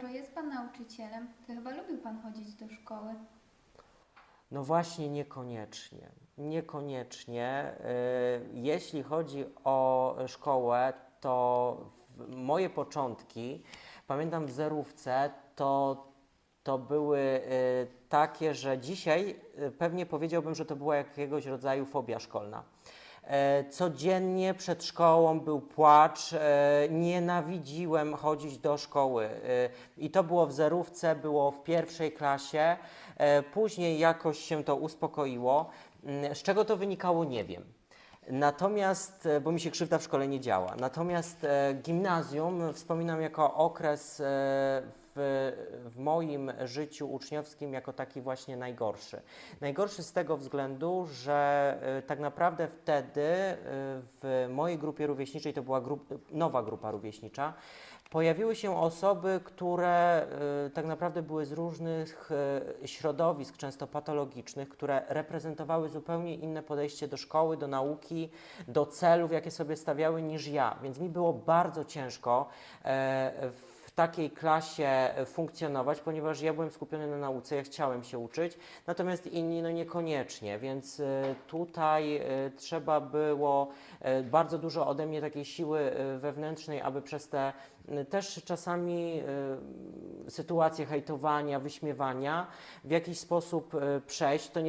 skoro jest Pan nauczycielem, to chyba lubił Pan chodzić do szkoły. No właśnie, niekoniecznie. Niekoniecznie. Y, Jeśli chodzi o szkołę, to moje początki, pamiętam w zerówce, to, to były y, takie, że dzisiaj y, pewnie powiedziałbym, że to była jakiegoś rodzaju fobia szkolna. E, Codziennie przed szkołą był płacz, e, nienawidziłem chodzić do szkoły. E, I to było w zerówce, było w pierwszej klasie. Później jakoś się to uspokoiło. Mm, Z czego to wynikało, nie wiem. Natomiast, bo mi się krzywda w szkole nie działa. Natomiast gimnazjum wspominam jako okres w, w moim życiu uczniowskim jako taki właśnie najgorszy. Najgorszy z tego względu, że e, tak naprawdę wtedy e, w mojej grupie rówieśniczej, to była grup, nowa grupa rówieśnicza, pojawiły się osoby, które e, tak naprawdę były z różnych środowisk, często patologicznych, które reprezentowały zupełnie inne podejście do szkoły, do nauki, do celów, jakie sobie stawiały niż ja. Więc mi było bardzo ciężko e, w takiej klasie funkcjonować, ponieważ ja byłem skupiony na nauce, ja chciałem się uczyć, natomiast inni no niekoniecznie, więc e, tutaj e, trzeba było e, bardzo dużo ode mnie takiej siły e, wewnętrznej, aby przez te też czasami e, sytuacje hejtowania, wyśmiewania w jakiś sposób e, przejść. To nie